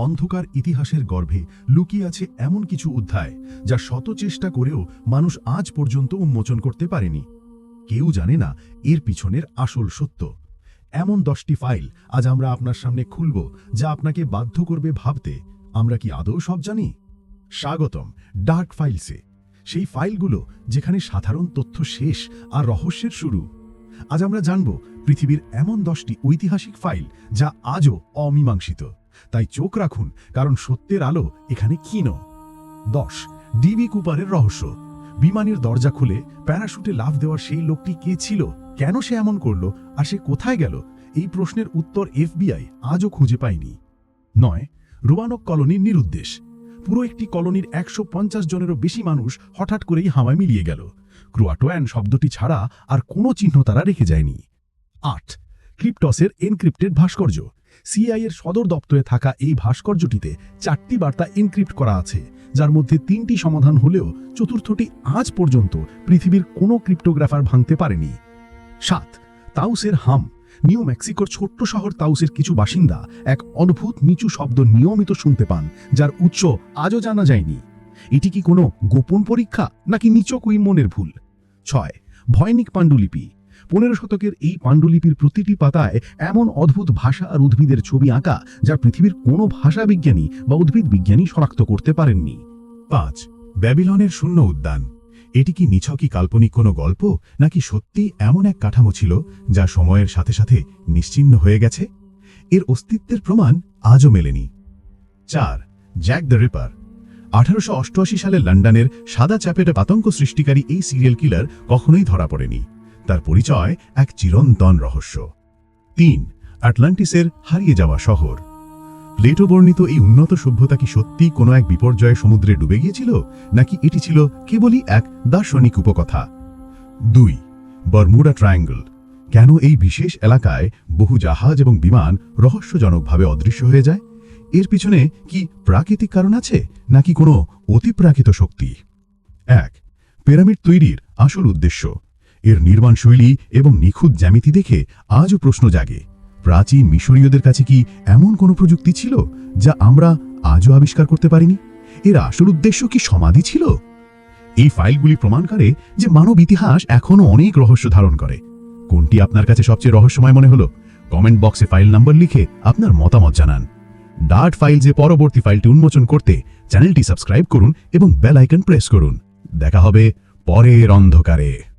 অন্ধকার ইতিহাসের গর্ভে লুকিয়ে আছে এমন কিছু অধ্যায় যা শত চেষ্টা করেও মানুষ আজ পর্যন্ত উন্মোচন করতে পারেনি। কেউ জানে না এর পিছনের আসল সত্য। এমন দশটি ফাইল আজ আমরা আপনার সামনে খুলব যা আপনাকে বাধ্য করবে ভাবতে। আমরা কি আদৌ সব জানি? স্বাগতম ডার্ক ফাইলসে। সেই ফাইলগুলো যেখানে সাধারণ তথ্য শেষ আর রহস্যের শুরু। আজ আমরা জানব পৃথিবীর এমন দশটি ঐতিহাসিক ফাইল যা আজও অমীমাংসিত। তাই চোখ রাখুন, কারণ সত্যের আলো এখানে ক্ষীণ। দশ ডিবি কুপারের রহস্য। বিমানের দরজা খুলে প্যারাশুটে লাফ দেওয়ার সেই লোকটি কে ছিল? কেন সে এমন করল? আর সে কোথায় গেল? এই প্রশ্নের উত্তর এফবিআই আজও খুঁজে পায়নি। নয় রোয়ানক কলোনির নিরুদ্দেশ। পুরো একটি কলোনির একশো পঞ্চাশ জনেরও বেশি মানুষ হঠাৎ করেই হাওয়ায় মিলিয়ে গেল। ক্রুয়াটোয়ান শব্দটি ছাড়া আর কোনো চিহ্ন তারা রেখে যায়নি। আট, ক্রিপ্টসের এনক্রিপ্টেড ভাস্কর্য। সিআই এর সদর দপ্তরে থাকা এই ভাস্কর্যটিতে চারটি বার্তা এনক্রিপ্ট করা আছে, যার মধ্যে তিনটি সমাধান হলেও চতুর্থটি আজ পর্যন্ত পৃথিবীর কোনো ক্রিপ্টোগ্রাফার ভাঙতে পারেনি। সাত, তাউসের হাম, নিউ মেক্সিকোর ছোট্ট শহর তাউসের কিছু বাসিন্দা এক অদ্ভুত নিচু শব্দ নিয়মিত শুনতে পান, যার উৎস আজও জানা যায়নি। এটি কি কোনো গোপন পরীক্ষা, নাকি নিচক ওই মনের ভুল? ছয়, ভয়নিক পাণ্ডুলিপি পনেরো শতকের এই পাণ্ডুলিপির প্রতিটি পাতায় এমন অদ্ভুত ভাষা আর উদ্ভিদের ছবি আঁকা যা পৃথিবীর কোনো ভাষা বিজ্ঞানী বা উদ্ভিদ বিজ্ঞানী শনাক্ত করতে পারেননি। পাঁচ, ব্যাবিলনের শূন্য উদ্যান। এটি কি নিছকই কাল্পনিক কোনো গল্প, নাকি সত্যি এমন এক কাঠামো ছিল যা সময়ের সাথে সাথে নিশ্চিহ্ন হয়ে গেছে? এর অস্তিত্বের প্রমাণ আজও মেলেনি। চার, জ্যাক দ্য রিপার। আঠারোশো অষ্টআশি সালে লন্ডনের সাদা চ্যাপেটে আতঙ্ক সৃষ্টিকারী এই সিরিয়াল কিলার কখনোই ধরা পড়েনি। তার পরিচয় এক চিরন্তন রহস্য। তিন, আটলান্টিসের হারিয়ে যাওয়া শহর। প্লেটো বর্ণিত এই উন্নত সভ্যতা কি সত্যি কোনো এক বিপর্যয়ে সমুদ্রে ডুবে গিয়েছিল, নাকি এটি ছিল কেবলই এক দার্শনিক উপকথা? দুই, বরমুডা ট্রায়াঙ্গল। কেন এই বিশেষ এলাকায় বহু জাহাজ এবং বিমান রহস্যজনকভাবে অদৃশ্য হয়ে যায়? এর পিছনে কি প্রাকৃতিক কারণ আছে, নাকি কোনো অতিপ্রাকৃত শক্তি? এক, পিরামিড তৈরির আসল উদ্দেশ্য। এর নির্মাণ শৈলী এবং নিখুঁত জ্যামিতি দেখে আজও প্রশ্ন জাগে, প্রাচীন মিশরীয়দের কাছে কি এমন কোনো প্রযুক্তি ছিল যা আমরা আজও আবিষ্কার করতে পারিনি? এর আসল উদ্দেশ্য কি সমাধি ছিল? এই ফাইলগুলি প্রমাণ করে যে মানব ইতিহাস এখনও অনেক রহস্য ধারণ করে। কোনটি আপনার কাছে সবচেয়ে রহস্যময় মনে হলো? কমেন্ট বক্সে ফাইল নাম্বার লিখে আপনার মতামত জানান। ডার্ট ফাইল যে পরবর্তী ফাইলটি উন্মোচন করতে চ্যানেলটি সাবস্ক্রাইব করুন এবং বেল আইকন প্রেস করুন। দেখা হবে পরের অন্ধকারে।